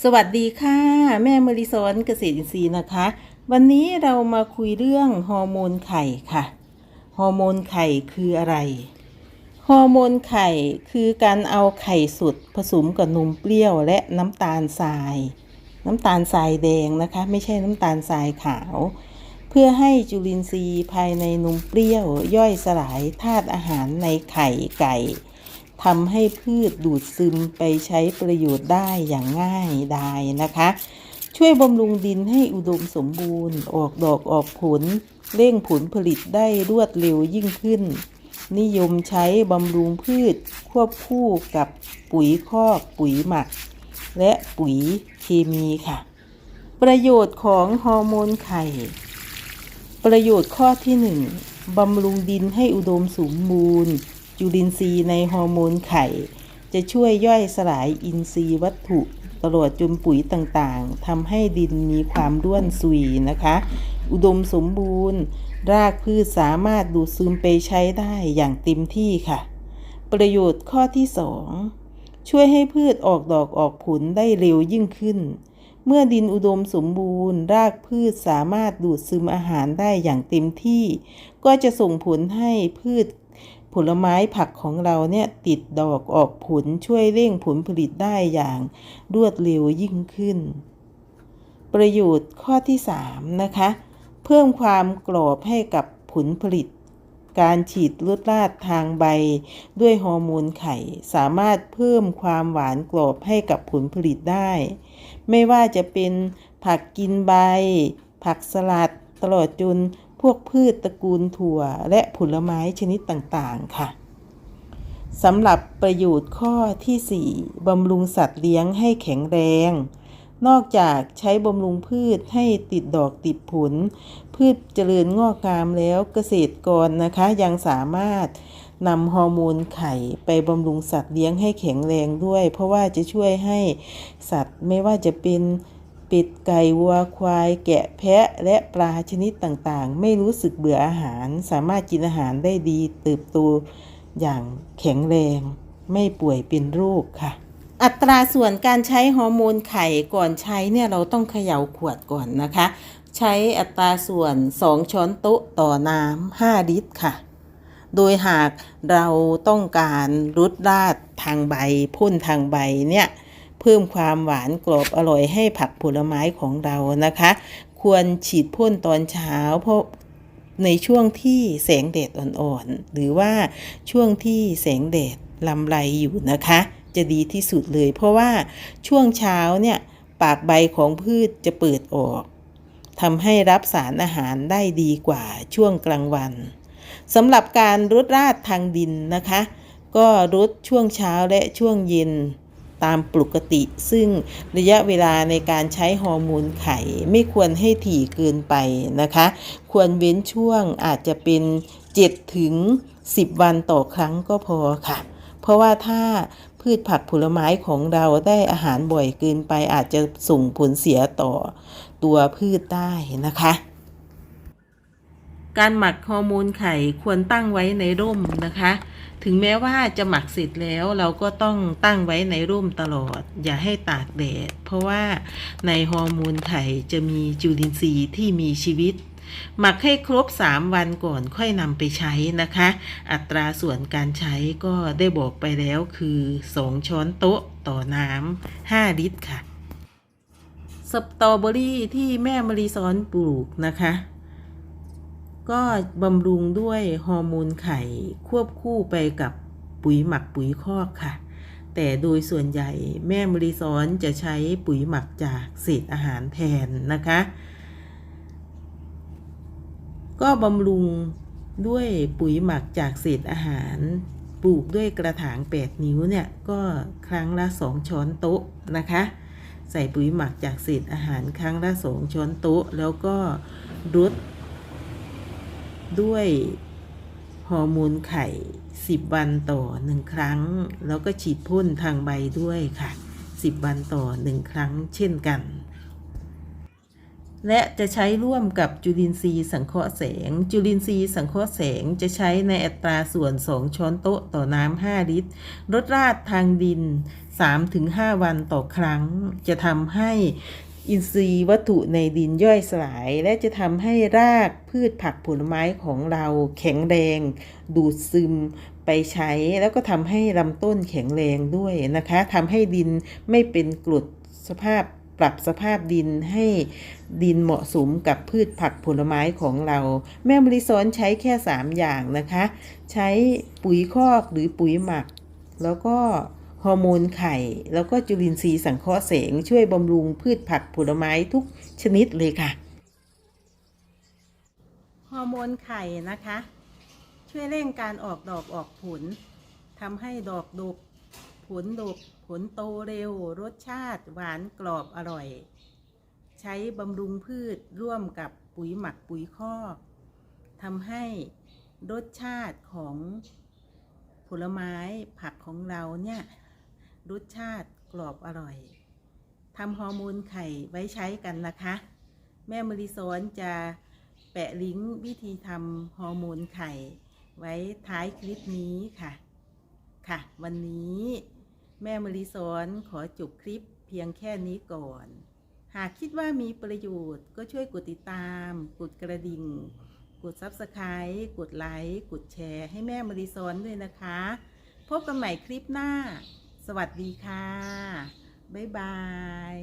สวัสดีค่ะ แม่มริซอนเกษตรอินทรีย์นะคะ วันนี้เรามาคุยเรื่องฮอร์โมนไข่ค่ะฮอร์โมนไข่คืออะไรฮอร์โมนไข่คือการเอาไข่สุดผสมกับนมเปรี้ยวและน้ำตาลทราย น้ำตาลทรายแดงนะคะ ไม่ใช่น้ำตาลทรายขาว เพื่อให้จุลินทรีย์ภายในนมเปรี้ยวย่อยสลายธาตุอาหารในไข่ไก่ ทำให้พืชดูดซึมไปใช้ประโยชน์ได้อย่างง่ายดายนะคะ ช่วยบำรุงดินให้อุดมสมบูรณ์ ออกดอกออกผล เร่งผลผลิตได้รวดเร็วยิ่งขึ้น นิยมใช้บำรุงพืชควบคู่กับปุ๋ยคอกปุ๋ยหมัก และปุ๋ยเคมีค่ะ ประโยชน์ของฮอร์โมนไข่ประโยชน์ข้อที่ 1บำรุงดินให้อุดมสมบูรณ์ จุลินทรีย์ในฮอร์โมนไข่ จะช่วยย่อยสลายอินทรีย์วัตถุตลอดจนปุ๋ยต่างๆทำให้ดินมีความร่วนซุยนะคะ อุดมสมบูรณ์ รากพืชสามารถดูดซึมไปใช้ได้อย่างเต็มที่ค่ะ ประโยชน์ข้อที่ 2 ช่วยให้พืชออกดอกออกผลได้เร็วยิ่งขึ้น เมื่อดินอุดมสมบูรณ์ รากพืชสามารถดูดซึมอาหารได้อย่างเต็มที่ ก็จะส่งผลให้พืช ผลไม้ผักของเราเนี่ยติดดอกออกผลช่วยเร่งผลผลิตได้อย่างรวดเร็วยิ่งขึ้น ประโยชน์ข้อที่ 3 นะคะ เพิ่มความกรอบให้กับผลผลิต การฉีดลดลาดทางใบ ด้วยฮอร์โมนไข่สามารถเพิ่มความหวานกรอบให้กับผลผลิตได้ ไม่ว่าจะเป็นผักกินใบ ผักสลัดตลอดจน พวกพืชตระกูลถั่วและผลไม้ชนิดต่างๆ ค่ะสำหรับประโยชน์ข้อที่ 4บำรุงสัตว์เลี้ยงให้แข็งแรง นอกจากใช้บำรุงพืชให้ติดดอกติดผล พืชเจริญงอกงามแล้วเกษตรกรนะคะยังสามารถนำฮอร์โมนไข่ไปบำรุงสัตว์เลี้ยงให้แข็งแรงด้วย เพราะว่าจะช่วยให้สัตว์ไม่ว่าจะเป็น เป็ดไก่วัวควาย แกะแพะและปลาชนิดต่างๆ ไม่รู้สึกเบื่ออาหาร สามารถกินอาหารได้ดี เติบโตอย่างแข็งแรง ไม่ป่วยเป็นโรคค่ะ อัตราส่วนการใช้ฮอร์โมนไข่ก่อนใช้เนี่ยเราต้องเขย่าขวดก่อนนะคะ ใช้อัตราส่วน 2 ช้อนโต๊ะต่อน้ำ5ลิตรค่ะโดยหากเราต้องการรดราดทางใบพ่นทางใบเนี่ย เพิ่มความหวานกรอบอร่อยให้ผักผลไม้ของเรานะคะ ควรฉีดพ่นตอนเช้าเพราะในช่วงที่แสงแดดอ่อนๆ หรือว่าช่วงที่แสงแดดลำไรอยู่นะคะ จะดีที่สุดเลย เพราะว่าช่วงเช้าเนี่ยปากใบของพืชจะเปิดออกทำให้รับสารอาหารได้ดีกว่าช่วงกลางวันสำหรับการรดราดทางดินนะคะ ก็รดช่วงเช้าและช่วงเย็น ตามปกติ ซึ่งระยะเวลาในการใช้ฮอร์โมนไข่ไม่ควรให้ถี่เกินไปนะคะ ควรเว้นช่วงอาจจะเป็น7ถึง10 วันต่อครั้งก็พอค่ะ เพราะว่าถ้าพืชผักผลไม้ของเราได้อาหารบ่อยเกินไปอาจจะส่งผลเสียต่อตัวพืชได้นะคะการหมักฮอร์โมนไข่ควรตั้งไว้ในร่มนะคะ ถึงแม้ว่าจะหมักเสร็จแล้วเราก็ต้องตั้งไว้ในร่มตลอด อย่าให้ตากแดด เพราะว่าในฮอร์โมนไข่จะมีจุลินทรีย์ที่มีชีวิต หมักให้ครบ 3 วันก่อนค่อยนำไปใช้นะคะ อัตราส่วนการใช้ก็ได้บอกไปแล้วคือ 2 ช้อนโต๊ะต่อน้ำ5 ลิตรค่ะสตรอเบอรี่ที่แม่มะรีซอนปลูกนะคะ ก็บำรุงด้วยฮอร์โมนไข่ควบคู่ไปกับปุ๋ยหมักปุ๋ยคอกค่ะ แต่โดยส่วนใหญ่แม่มรีซอนจะใช้ปุ๋ยหมักจากเศษอาหารแทนนะคะ ก็บำรุงด้วยปุ๋ยหมักจากเศษอาหาร ปลูกด้วยกระถาง 8 นิ้วเนี่ย ก็ครั้งละ 2 ช้อนโต๊ะนะคะ ใส่ปุ๋ยหมักจากเศษอาหารครั้งละ 2 ช้อนโต๊ะ แล้วก็รด ด้วยฮอร์โมนไข่ 10 วันต่อ 1 ครั้ง แล้วก็ฉีดพ่นทางใบด้วยค่ะ 10 วันต่อ 1 ครั้งเช่นกัน และจะใช้ร่วมกับจุลินทรีย์สังเคราะห์แสง จุลินทรีย์สังเคราะห์แสงจะใช้ในอัตราส่วน 2 ช้อนโต๊ะต่อน้ำ 5 ลิตรรดราดทางดิน 3-5 วันต่อครั้ง จะทำให้ อินทรีย์วัตถุในดินย่อยสลาย และจะทำให้รากพืชผักผลไม้ของเราแข็งแรง ดูดซึมไปใช้ แล้วก็ทำให้ลำต้นแข็งแรงด้วยนะคะทำให้ดินไม่เป็นกรดสภาพปรับสภาพดินให้ดินเหมาะสมกับพืชผักผลไม้ของเรา แม่มริซอนใช้แค่ 3 อย่างนะคะ ใช้ปุ๋ยคอกหรือปุ๋ยหมัก แล้วก็ ฮอร์โมนไข่ แล้วก็จุลินทรีย์สังเคราะห์แสง ช่วยบำรุงพืชผักผลไม้ทุกชนิดเลยค่ะ ฮอร์โมนไข่นะคะ ช่วยเร่งการออกดอกออกผลทำให้ดอกดก ผลดก ผลโตเร็ว รสชาติหวานกรอบอร่อย ใช้บำรุงพืชร่วมกับปุ๋ยหมักปุ๋ยคอกทำให้รสชาติของผลไม้ผักของเราเนี่ย รสชาติกรอบอร่อยทำฮอร์โมนไข่ไว้ใช้กันนะคะ แม่มริซอนจะแปะลิงก์วิธีทำฮอร์โมนไข่ไว้ท้ายคลิปนี้ค่ะ ค่ะ วันนี้แม่มริซอนขอจบคลิปเพียงแค่นี้ก่อน หากคิดว่ามีประโยชน์ก็ช่วยกดติดตาม กดกระดิ่ง กด Subscribe กดไลค์ กดแชร์ให้แม่มริซอนด้วยนะคะ พบกันใหม่คลิปหน้า สวัสดีค่ะ บ๊ายบาย